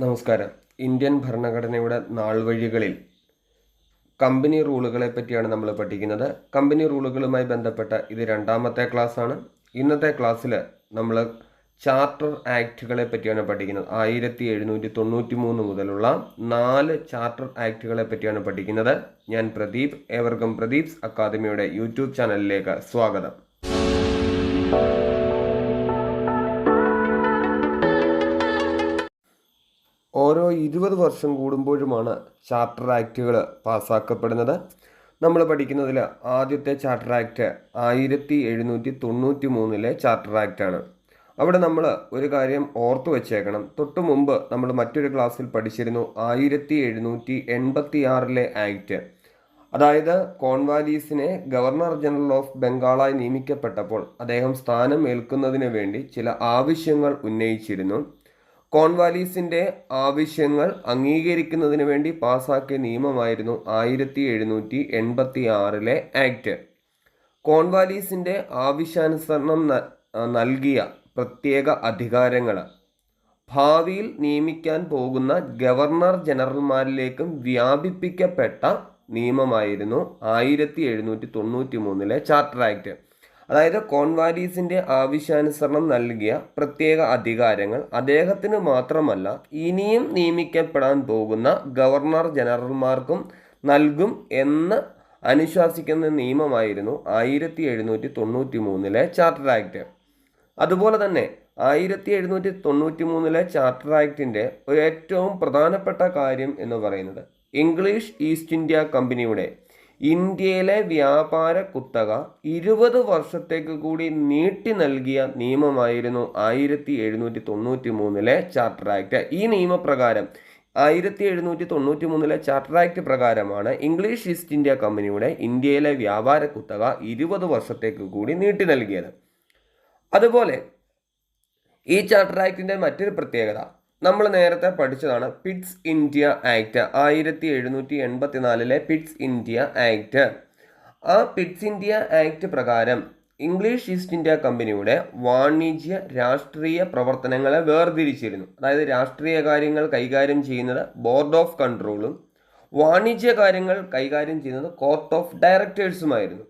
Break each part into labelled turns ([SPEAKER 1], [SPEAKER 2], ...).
[SPEAKER 1] നമസ്കാരം. ഇന്ത്യൻ ഭരണഘടനയുടെ നാൾവഴികളിൽ കമ്പനി റൂളുകളെ പറ്റിയാണ് നമ്മൾ പഠിക്കുന്നത്. കമ്പനി റൂളുകളുമായി ബന്ധപ്പെട്ട ഇത് രണ്ടാമത്തെ ക്ലാസ്സാണ്. ഇന്നത്തെ ക്ലാസ്സിൽ നമ്മൾ ചാർട്ടർ ആക്റ്റുകളെ പറ്റിയാണ് പഠിക്കുന്നത്. ആയിരത്തി എഴുന്നൂറ്റി തൊണ്ണൂറ്റി മൂന്ന് മുതലുള്ള നാല് ചാർട്ടർ ആക്റ്റുകളെ പറ്റിയാണ് പഠിക്കുന്നത്. ഞാൻ പ്രദീപ് ഏവർക്കും പ്രദീപ്സ് അക്കാദമിയുടെ യൂട്യൂബ് ചാനലിലേക്ക് സ്വാഗതം. ഓരോ ഇരുപത് വർഷം കൂടുമ്പോഴുമാണ് ചാർട്ടർ ആക്റ്റുകൾ പാസ്സാക്കപ്പെടുന്നത്. നമ്മൾ പഠിക്കുന്നതിൽ ആദ്യത്തെ ചാർട്ടർ ആക്ട് ആയിരത്തി എഴുന്നൂറ്റി തൊണ്ണൂറ്റി മൂന്നിലെ ചാർട്ടർ ആക്റ്റാണ് അവിടെ നമ്മൾ ഒരു കാര്യം ഓർത്തു വെച്ചേക്കണം. തൊട്ടു മുമ്പ് നമ്മൾ മറ്റൊരു ക്ലാസ്സിൽ പഠിച്ചിരുന്നു ആയിരത്തി എഴുന്നൂറ്റി എൺപത്തി ആറിലെ ആക്ട്. അതായത് കോൺവാലീസിനെ ഗവർണർ ജനറൽ ഓഫ് ബംഗാളായി നിയമിക്കപ്പെട്ടപ്പോൾ അദ്ദേഹം സ്ഥാനം ഏൽക്കുന്നതിന് വേണ്ടി ചില ആവശ്യങ്ങൾ ഉന്നയിച്ചിരുന്നു. കോൺവാലീസിന്റെ ആവശ്യങ്ങൾ അംഗീകരിക്കുന്നതിന് വേണ്ടി പാസാക്കിയ നിയമമായിരുന്നു ആയിരത്തി എഴുന്നൂറ്റി എൺപത്തി ആറിലെ ആക്ട്. കോൺവാലീസിന്റെ ആവശ്യാനുസരണം നൽകിയ പ്രത്യേക അധികാരങ്ങൾ ഭാവിയിൽ നിയമിക്കാൻ പോകുന്ന ഗവർണർ ജനറൽമാരിലേക്കും വ്യാപിപ്പിക്കപ്പെട്ട നിയമമായിരുന്നു ആയിരത്തി എഴുന്നൂറ്റി തൊണ്ണൂറ്റി മൂന്നിലെ ചാർട്ടർ ആക്ട്. അതായത് കോൺവാലീസിന്റെ ആവശ്യാനുസരണം നൽകിയ പ്രത്യേക അധികാരങ്ങൾ അദ്ദേഹത്തിന് മാത്രമല്ല ഇനിയും നിയമിക്കപ്പെടാൻ പോകുന്ന ഗവർണർ ജനറൽമാർക്കും നൽകും എന്ന് അനുശാസിക്കുന്ന നിയമമായിരുന്നു ആയിരത്തി എഴുന്നൂറ്റി തൊണ്ണൂറ്റി മൂന്നിലെ ചാർട്ടർ ആക്ട്. അതുപോലെ തന്നെ ആയിരത്തി എഴുന്നൂറ്റി തൊണ്ണൂറ്റി മൂന്നിലെ ചാർട്ടർ ആക്ടിന്റെ ഒരു ഏറ്റവും പ്രധാനപ്പെട്ട കാര്യം എന്ന് പറയുന്നത് ഇംഗ്ലീഷ് ഈസ്റ്റ് ഇന്ത്യ കമ്പനിയുടെ ഇന്ത്യയിലെ വ്യാപാര കുത്തക ഇരുപത് വർഷത്തേക്ക് കൂടി നീട്ടി നൽകിയ നിയമമായിരുന്നു ആയിരത്തി എഴുന്നൂറ്റി തൊണ്ണൂറ്റി മൂന്നിലെ ചാർട്ടർ ആക്ട് ഈ നിയമപ്രകാരം ആയിരത്തി എഴുന്നൂറ്റി തൊണ്ണൂറ്റി മൂന്നിലെ ചാർട്ടർ ആക്ട് പ്രകാരമാണ് ഇംഗ്ലീഷ് ഈസ്റ്റ് ഇന്ത്യ കമ്പനിയുടെ ഇന്ത്യയിലെ വ്യാപാര കുത്തക ഇരുപത് വർഷത്തേക്ക് കൂടി നീട്ടി നൽകിയത്. അതുപോലെ ഈ ചാർട്ടർ ആക്ടിന്റെ മറ്റൊരു പ്രത്യേകത നമ്മൾ നേരത്തെ പഠിച്ചതാണ് പിറ്റ്സ് ഇന്ത്യ ആക്ട് ആയിരത്തി എഴുന്നൂറ്റി എൺപത്തി നാലിലെ പിറ്റ്സ് ഇന്ത്യ ആക്ട്. ആ പിറ്റ്സ് ഇന്ത്യ ആക്ട് പ്രകാരം ഇംഗ്ലീഷ് ഈസ്റ്റ് ഇന്ത്യ കമ്പനിയുടെ വാണിജ്യ രാഷ്ട്രീയ പ്രവർത്തനങ്ങളെ വേർതിരിച്ചിരുന്നു. അതായത് രാഷ്ട്രീയ കാര്യങ്ങൾ കൈകാര്യം ചെയ്യുന്നത് ബോർഡ് ഓഫ് കൺട്രോളും വാണിജ്യ കാര്യങ്ങൾ കൈകാര്യം ചെയ്യുന്നത് കോർട്ട് ഓഫ് ഡയറക്ടേഴ്സുമായിരുന്നു.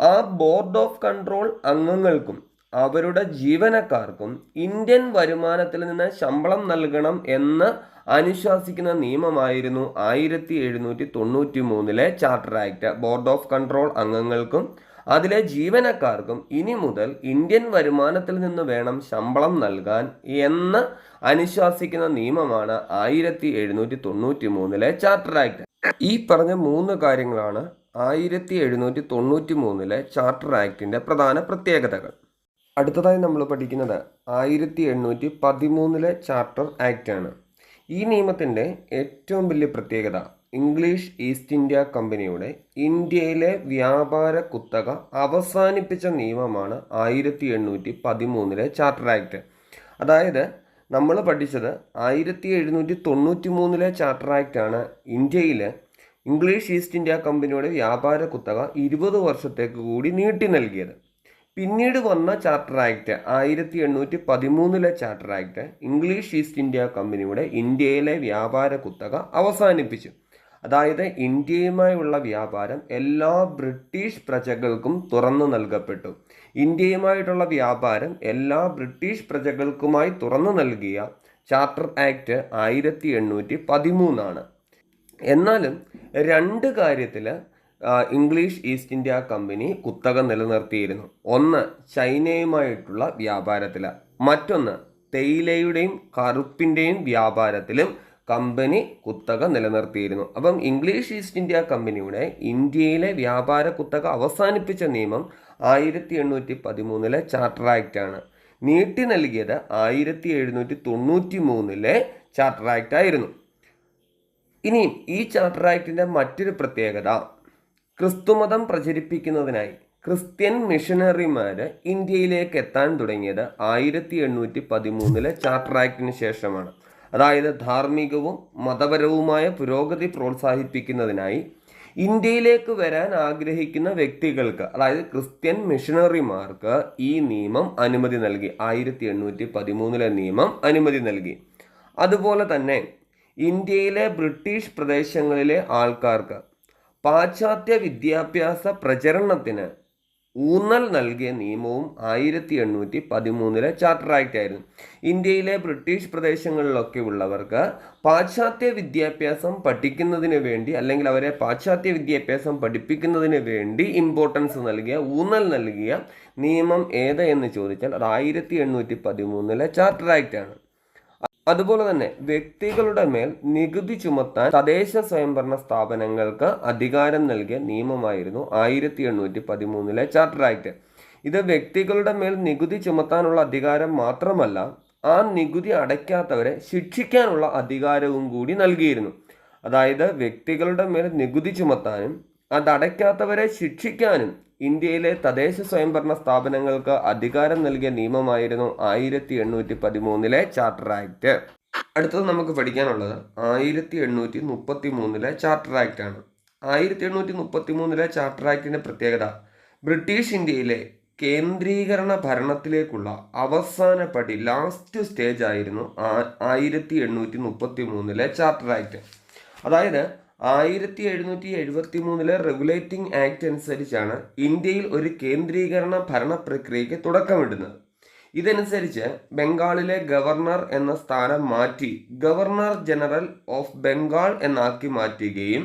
[SPEAKER 1] ആ ബോർഡ് ഓഫ് കൺട്രോൾ അംഗങ്ങൾക്കും അവരുടെ ജീവനക്കാർക്കും ഇന്ത്യൻ വരുമാനത്തിൽ നിന്ന് ശമ്പളം നൽകണം എന്ന് അനുശാസിക്കുന്ന നിയമമായിരുന്നു ആയിരത്തി എഴുന്നൂറ്റി തൊണ്ണൂറ്റി മൂന്നിലെ charter act board of control അംഗങ്ങൾക്കും അതിലെ ജീവനക്കാർക്കും ഇനി മുതൽ ഇന്ത്യൻ വരുമാനത്തിൽ നിന്ന് വേണം ശമ്പളം നൽകാൻ എന്ന് അനുശാസിക്കുന്ന നിയമമാണ് ആയിരത്തി എഴുന്നൂറ്റി തൊണ്ണൂറ്റി മൂന്നിലെ ചാർട്ടർ ആക്ട് ഈ പറഞ്ഞ മൂന്ന് കാര്യങ്ങളാണ് ആയിരത്തി എഴുന്നൂറ്റി തൊണ്ണൂറ്റി മൂന്നിലെ ചാർട്ടർ ആക്ടിന്റെ പ്രധാന പ്രത്യേകതകൾ. അടുത്തതായി നമ്മൾ പഠിക്കുന്നത് ആയിരത്തി എണ്ണൂറ്റി പതിമൂന്നിലെ ചാർട്ടർ ആക്ട് ആണ്. ഈ നിയമത്തിന്റെ ഏറ്റവും വലിയ പ്രത്യേകത ഇംഗ്ലീഷ് ഈസ്റ്റ് ഇന്ത്യ കമ്പനിയുടെ ഇന്ത്യയിലെ വ്യാപാര കുത്തക അവസാനിപ്പിച്ച നിയമമാണ് ആയിരത്തി എണ്ണൂറ്റി പതിമൂന്നിലെ ചാർട്ടർ ആക്ട്. അതായത് നമ്മൾ പഠിച്ചത് ആയിരത്തി എഴുന്നൂറ്റി തൊണ്ണൂറ്റി മൂന്നിലെ ചാർട്ടർ ആക്ട് ആണ്. ഇന്ത്യയിൽ ഇംഗ്ലീഷ് ഈസ്റ്റ് ഇന്ത്യ കമ്പനിയുടെ വ്യാപാര കുത്തക ഇരുപത് വർഷത്തേക്ക് കൂടി നീട്ടി നൽകിയത്. പിന്നീട് വന്ന ചാർട്ടർ ആക്ട് ആയിരത്തി എണ്ണൂറ്റി പതിമൂന്നിലെ charter act English East India കമ്പനിയുടെ ഇന്ത്യയിലെ വ്യാപാര കുത്തക അവസാനിപ്പിച്ചു. അതായത് ഇന്ത്യയുമായുള്ള വ്യാപാരം എല്ലാ ബ്രിട്ടീഷ് പ്രജകൾക്കും തുറന്നു നൽകപ്പെട്ടു. ഇന്ത്യയുമായിട്ടുള്ള വ്യാപാരം എല്ലാ ബ്രിട്ടീഷ് പ്രജകൾക്കുമായി തുറന്നു നൽകിയ ചാർട്ടർ ആക്ട് ആയിരത്തി എണ്ണൂറ്റി പതിമൂന്നാണ് എന്നാലും രണ്ട് കാര്യത്തിൽ ഇംഗ്ലീഷ് ഈസ്റ്റ് ഇന്ത്യ കമ്പനി കുത്തക നിലനിർത്തിയിരുന്നു. ഒന്ന് ചൈനയുമായിട്ടുള്ള വ്യാപാരത്തിൽ മറ്റൊന്ന് തേയിലയുടെയും കറുപ്പിന്റെയും വ്യാപാരത്തിലും കമ്പനി കുത്തക നിലനിർത്തിയിരുന്നു. അപ്പം ഇംഗ്ലീഷ് ഈസ്റ്റ് ഇന്ത്യ കമ്പനിയുടെ ഇന്ത്യയിലെ വ്യാപാര കുത്തക അവസാനിപ്പിച്ച നിയമം ആയിരത്തി എണ്ണൂറ്റി പതിമൂന്നിലെ ചാർട്ടർ ആണ് നീട്ടി നൽകിയത് ആയിരത്തി എഴുന്നൂറ്റി തൊണ്ണൂറ്റി മൂന്നിലെ ചാർട്ടർ ആക്ട് ആയിരുന്നു ഇനിയും ഈ ചാർട്ടർ ആക്ടിന്റെ മറ്റൊരു പ്രത്യേകത ക്രിസ്തുമതം പ്രചരിപ്പിക്കുന്നതിനായി ക്രിസ്ത്യൻ മിഷനറിമാർ ഇന്ത്യയിലേക്ക് എത്താൻ തുടങ്ങിയത് ആയിരത്തി എണ്ണൂറ്റി പതിമൂന്നിലെ ചാർട്ടർ ആക്ടിന് ശേഷമാണ്. അതായത് ധാർമ്മികവും മതപരവുമായ പുരോഗതി പ്രോത്സാഹിപ്പിക്കുന്നതിനായി ഇന്ത്യയിലേക്ക് വരാൻ ആഗ്രഹിക്കുന്ന വ്യക്തികൾക്ക് അതായത് ക്രിസ്ത്യൻ മിഷണറിമാർക്ക് ഈ നിയമം അനുമതി നൽകി. ആയിരത്തി എണ്ണൂറ്റി പതിമൂന്നിലെ നിയമം അനുമതി നൽകി. അതുപോലെ തന്നെ ഇന്ത്യയിലെ ബ്രിട്ടീഷ് പ്രദേശങ്ങളിലെ ആൾക്കാർക്ക് പാശ്ചാത്യ വിദ്യാഭ്യാസ പ്രചരണത്തിന് ഊന്നൽ നൽകിയ നിയമവും ആയിരത്തി എണ്ണൂറ്റി പതിമൂന്നിലെ ചാർട്ടർ ആക്ട് ആയിരുന്നു ഇന്ത്യയിലെ ബ്രിട്ടീഷ് പ്രദേശങ്ങളിലൊക്കെ ഉള്ളവർക്ക് പാശ്ചാത്യ വിദ്യാഭ്യാസം പഠിക്കുന്നതിന് വേണ്ടി അല്ലെങ്കിൽ അവരെ പാശ്ചാത്യ വിദ്യാഭ്യാസം പഠിപ്പിക്കുന്നതിന് വേണ്ടി ഇമ്പോർട്ടൻസ് നൽകിയ ഊന്നൽ നൽകിയ നിയമം ഏത് എന്ന് ചോദിച്ചാൽ അത് ആയിരത്തി എണ്ണൂറ്റി പതിമൂന്നിലെ ചാർട്ടർ ആക്ട് ആണ് അതുപോലെ തന്നെ വ്യക്തികളുടെ മേൽ നികുതി ചുമത്താൻ തദ്ദേശ സ്വയംഭരണ സ്ഥാപനങ്ങൾക്ക് അധികാരം നൽകിയ നിയമമായിരുന്നു ആയിരത്തി എണ്ണൂറ്റി പതിമൂന്നിലെ ചാർട്ടർ ആക്ട് ഇത് വ്യക്തികളുടെ മേൽ നികുതി ചുമത്താനുള്ള അധികാരം മാത്രമല്ല ആ നികുതി അടയ്ക്കാത്തവരെ ശിക്ഷിക്കാനുള്ള അധികാരവും കൂടി നൽകിയിരുന്നു. അതായത് വ്യക്തികളുടെ മേൽ നികുതി ചുമത്താനും അതടയ്ക്കാത്തവരെ ശിക്ഷിക്കാനും ഇന്ത്യയിലെ തദ്ദേശ സ്വയംഭരണ സ്ഥാപനങ്ങൾക്ക് അധികാരം നൽകിയ നിയമമായിരുന്നു ആയിരത്തി എണ്ണൂറ്റി പതിമൂന്നിലെ ചാർട്ടർ ആക്ട് അടുത്തത് നമുക്ക് പഠിക്കാനുള്ളത് ആയിരത്തി എണ്ണൂറ്റി മുപ്പത്തി മൂന്നിലെ ചാർട്ടർ ആക്ട് ആണ്. ആയിരത്തി എണ്ണൂറ്റി മുപ്പത്തി മൂന്നിലെ ചാർട്ടർ ആക്ടിന്റെ പ്രത്യേകത ബ്രിട്ടീഷ് ഇന്ത്യയിലെ കേന്ദ്രീകരണ ഭരണത്തിലേക്കുള്ള അവസാന പടി ലാസ്റ്റ് സ്റ്റേജ് ആയിരുന്നു ആയിരത്തി എണ്ണൂറ്റി മുപ്പത്തി മൂന്നിലെ ചാർട്ടർ ആക്ട് അതായത് ആയിരത്തി എഴുന്നൂറ്റി എഴുപത്തി മൂന്നിലെ റെഗുലേറ്റിംഗ് ആക്ട് അനുസരിച്ചാണ് ഇന്ത്യയിൽ ഒരു കേന്ദ്രീകരണ ഭരണ പ്രക്രിയയ്ക്ക് തുടക്കമിടുന്നത്. ഇതനുസരിച്ച് ബംഗാളിലെ ഗവർണർ എന്ന സ്ഥാനം മാറ്റി ഗവർണർ ജനറൽ ഓഫ് ബംഗാൾ എന്നാക്കി മാറ്റുകയും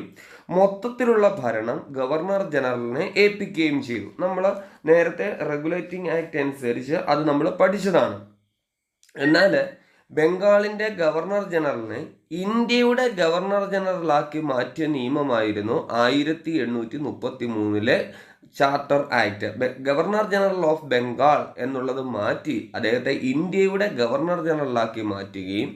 [SPEAKER 1] മൊത്തത്തിലുള്ള ഭരണം ഗവർണർ ജനറലിനെ ഏൽപ്പിക്കുകയും ചെയ്തു. നമ്മൾ നേരത്തെ റെഗുലേറ്റിംഗ് ആക്ട് അനുസരിച്ച് അത് നമ്മൾ പഠിച്ചതാണ്. എന്നാൽ ബംഗാളിന്റെ ഗവർണർ ജനറലിനെ ഇന്ത്യയുടെ ഗവർണർ ജനറലാക്കി മാറ്റിയ നിയമമായിരുന്നു ആയിരത്തി എണ്ണൂറ്റി മുപ്പത്തി മൂന്നിലെ charter act. Governor general of Bengal എന്നുള്ളത് മാറ്റി അദ്ദേഹത്തെ ഇന്ത്യയുടെ ഗവർണർ ജനറലാക്കി മാറ്റുകയും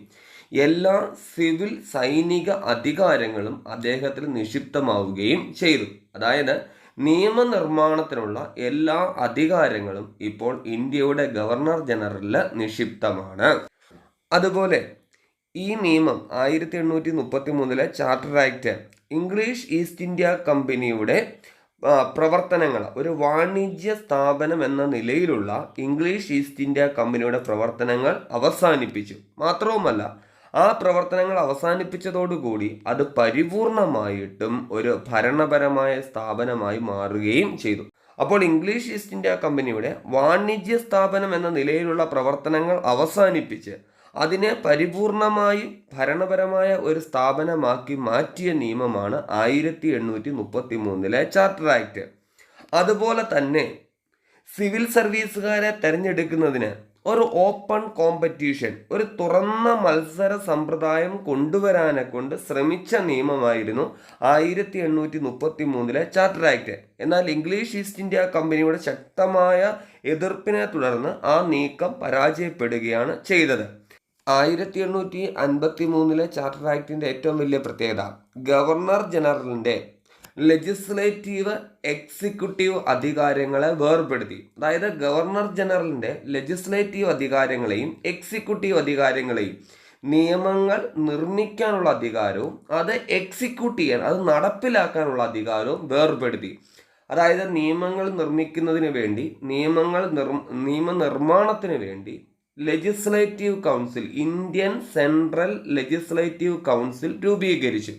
[SPEAKER 1] എല്ലാ സിവിൽ സൈനിക അധികാരങ്ങളും അദ്ദേഹത്തിൽ നിക്ഷിപ്തമാവുകയും ചെയ്തു. അതായത് നിയമനിർമ്മാണത്തിനുള്ള എല്ലാ അധികാരങ്ങളും ഇപ്പോൾ ഇന്ത്യയുടെ ഗവർണർ ജനറലിൽ നിക്ഷിപ്തമാണ്. അതുപോലെ ഈ നിയമം ആയിരത്തി എണ്ണൂറ്റി മുപ്പത്തി മൂന്നിലെ charter act English East India കമ്പനിയുടെ പ്രവർത്തനങ്ങൾ ഒരു വാണിജ്യ സ്ഥാപനം എന്ന നിലയിലുള്ള ഇംഗ്ലീഷ് ഈസ്റ്റ് ഇന്ത്യ കമ്പനിയുടെ പ്രവർത്തനങ്ങൾ അവസാനിപ്പിച്ചു. മാത്രവുമല്ല ആ പ്രവർത്തനങ്ങൾ അവസാനിപ്പിച്ചതോടുകൂടി അത് പരിപൂർണമായിട്ടും ഒരു ഭരണപരമായ സ്ഥാപനമായി മാറുകയും ചെയ്തു. അപ്പോൾ ഇംഗ്ലീഷ് ഈസ്റ്റ് ഇന്ത്യ കമ്പനിയുടെ വാണിജ്യ സ്ഥാപനം എന്ന നിലയിലുള്ള പ്രവർത്തനങ്ങൾ അവസാനിപ്പിച്ച് അതിനെ പരിപൂർണമായും ഭരണപരമായ ഒരു സ്ഥാപനമാക്കി മാറ്റിയ നിയമമാണ് ആയിരത്തി എണ്ണൂറ്റി മുപ്പത്തി മൂന്നിലെ ചാർട്ടർ ആക്ട് അതുപോലെ തന്നെ സിവിൽ സർവീസുകാരെ തിരഞ്ഞെടുക്കുന്നതിന് ഒരു ഓപ്പൺ കോമ്പറ്റീഷൻ ഒരു തുറന്ന മത്സര സമ്പ്രദായം കൊണ്ടുവരാനെ കൊണ്ട് ശ്രമിച്ച നിയമമായിരുന്നു ആയിരത്തി എണ്ണൂറ്റി മുപ്പത്തി മൂന്നിലെ ചാർട്ടർ ആക്ട് എന്നാൽ ഇംഗ്ലീഷ് ഈസ്റ്റ് ഇന്ത്യ കമ്പനിയുടെ ശക്തമായ എതിർപ്പിനെ തുടർന്ന് ആ നീക്കം പരാജയപ്പെടുകയാണ് ചെയ്തത്. ആയിരത്തി എണ്ണൂറ്റി അൻപത്തി മൂന്നിലെ ചാർട്ടർ ആക്ടിന്റെ ഏറ്റവും വലിയ പ്രത്യേകത ഗവർണർ ജനറലിന്റെ ലെജിസ്ലേറ്റീവ് എക്സിക്യൂട്ടീവ് അധികാരങ്ങളെ വേർപെടുത്തി. അതായത് ഗവർണർ ജനറലിന്റെ ലെജിസ്ലേറ്റീവ് അധികാരങ്ങളെയും എക്സിക്യൂട്ടീവ് അധികാരങ്ങളെയും നിയമങ്ങൾ നിർമ്മിക്കാനുള്ള അധികാരവും അത് എക്സിക്യൂട്ട് ചെയ്യാൻ അത് നടപ്പിലാക്കാനുള്ള അധികാരവും വേർപെടുത്തി. അതായത് നിയമങ്ങൾ നിർമ്മിക്കുന്നതിന് വേണ്ടി നിയമങ്ങൾ നിർ നിയമനിർമ്മാണത്തിന് വേണ്ടി legislative council Indian central legislative council രൂപീകരിച്ചു.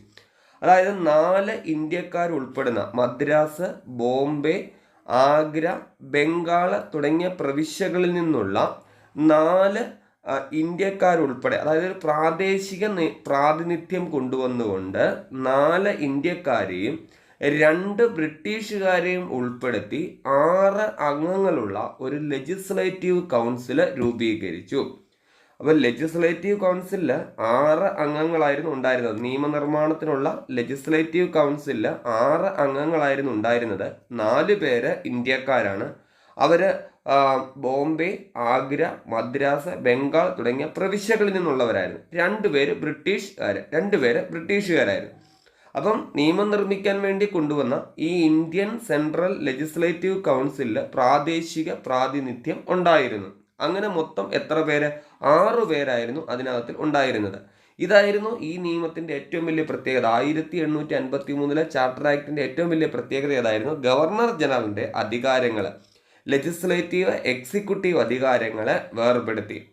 [SPEAKER 1] അതായത് നാല് ഇന്ത്യക്കാർ ഉൾപ്പെടുന്ന മദ്രാസ് ബോംബെ ആഗ്ര ബംഗാൾ തുടങ്ങിയ പ്രവിശ്യകളിൽ നിന്നുള്ള നാല് ഇന്ത്യക്കാരുൾപ്പെടെ അതായത് പ്രാദേശിക പ്രാതിനിധ്യം കൊണ്ടുവന്നുകൊണ്ട് നാല് ഇന്ത്യക്കാരെയും രണ്ട് ബ്രിട്ടീഷുകാരെയും ഉൾപ്പെടുത്തി ആറ് അംഗങ്ങളുള്ള ഒരു ലെജിസ്ലേറ്റീവ് കൗൺസിൽ രൂപീകരിച്ചു. അപ്പോൾ ലെജിസ്ലേറ്റീവ് കൗൺസിലിൽ ആറ് അംഗങ്ങളായിരുന്നു ഉണ്ടായിരുന്നത്. നിയമനിർമ്മാണത്തിനുള്ള ലെജിസ്ലേറ്റീവ് കൗൺസിലിൽ ആറ് അംഗങ്ങളായിരുന്നു ഉണ്ടായിരുന്നത്. നാല് പേര് ഇന്ത്യക്കാരാണ്. അവർ ബോംബെ ആഗ്ര മദ്രാസ് ബംഗാൾ തുടങ്ങിയ പ്രവിശ്യകളിൽ നിന്നുള്ളവരായിരുന്നു. രണ്ടുപേര് ബ്രിട്ടീഷുകാർ രണ്ടുപേര് ബ്രിട്ടീഷുകാരായിരുന്നു. അപ്പം നിയമം നിർമ്മിക്കാൻ വേണ്ടി കൊണ്ടുവന്ന ഈ ഇന്ത്യൻ സെൻട്രൽ ലെജിസ്ലേറ്റീവ് കൗൺസിലിൽ പ്രാദേശിക പ്രാതിനിധ്യം ഉണ്ടായിരുന്നു. അങ്ങനെ മൊത്തം എത്ര പേര്? ആറു പേരായിരുന്നു അതിനകത്തിൽ ഉണ്ടായിരുന്നത്. ഇതായിരുന്നു ഈ നിയമത്തിന്റെ ഏറ്റവും വലിയ പ്രത്യേകത. ആയിരത്തി എണ്ണൂറ്റി അൻപത്തി മൂന്നിലെ ചാർട്ടർ ആക്ടിന്റെ ഏറ്റവും വലിയ പ്രത്യേകത ഏതായിരുന്നു? ഗവർണർ ജനറലിന്റെ അധികാരങ്ങൾ ലെജിസ്ലേറ്റീവ് എക്സിക്യൂട്ടീവ് അധികാരങ്ങളെ വേർപെടുത്തി.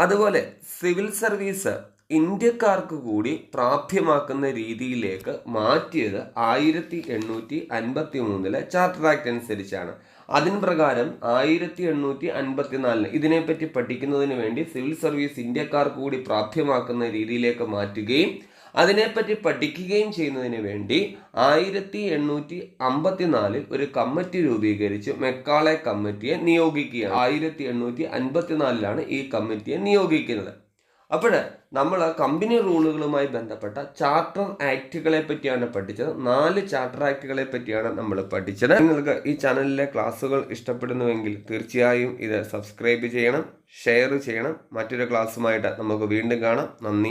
[SPEAKER 1] അതുപോലെ സിവിൽ സർവീസ് ഇന്ത്യക്കാർക്ക് കൂടി പ്രാപ്യമാക്കുന്ന രീതിയിലേക്ക് മാറ്റിയത് ആയിരത്തി എണ്ണൂറ്റി അൻപത്തി മൂന്നിലെ ചാർട്ടർ ആക്ട് അനുസരിച്ചാണ്. അതിന് പ്രകാരം ആയിരത്തി എണ്ണൂറ്റി അൻപത്തിനാലിന് ഇതിനെപ്പറ്റി പഠിക്കുന്നതിന് വേണ്ടി സിവിൽ സർവീസ് ഇന്ത്യക്കാർക്ക് കൂടി പ്രാപ്യമാക്കുന്ന രീതിയിലേക്ക് മാറ്റുകയും അതിനെപ്പറ്റി പഠിക്കുകയും ചെയ്യുന്നതിന് വേണ്ടി ആയിരത്തി എണ്ണൂറ്റി അമ്പത്തിനാലിൽ ഒരു കമ്മിറ്റി രൂപീകരിച്ച് മെക്കാളെ കമ്മിറ്റിയെ നിയോഗിക്കുകയാണ്. ആയിരത്തി എണ്ണൂറ്റി അൻപത്തിനാലിലാണ് ഈ കമ്മിറ്റിയെ നിയോഗിക്കുന്നത്. അപ്പോൾ നമ്മൾ കമ്പനി റൂളുകളുമായി ബന്ധപ്പെട്ട ചാർട്ടർ ആക്റ്റുകളെ പറ്റിയാണ് പഠിച്ചത്. നാല് ചാർട്ടർ ആക്റ്റുകളെ പറ്റിയാണ് നമ്മൾ പഠിച്ചത്. നിങ്ങൾക്ക് ഈ ചാനലിലെ ക്ലാസ്സുകൾ ഇഷ്ടപ്പെടുന്നുവെങ്കിൽ തീർച്ചയായും ഇത് സബ്സ്ക്രൈബ് ചെയ്യണം ഷെയർ ചെയ്യണം. മറ്റൊരു ക്ലാസ്സുമായിട്ട് നമുക്ക് വീണ്ടും കാണാം. നന്ദി.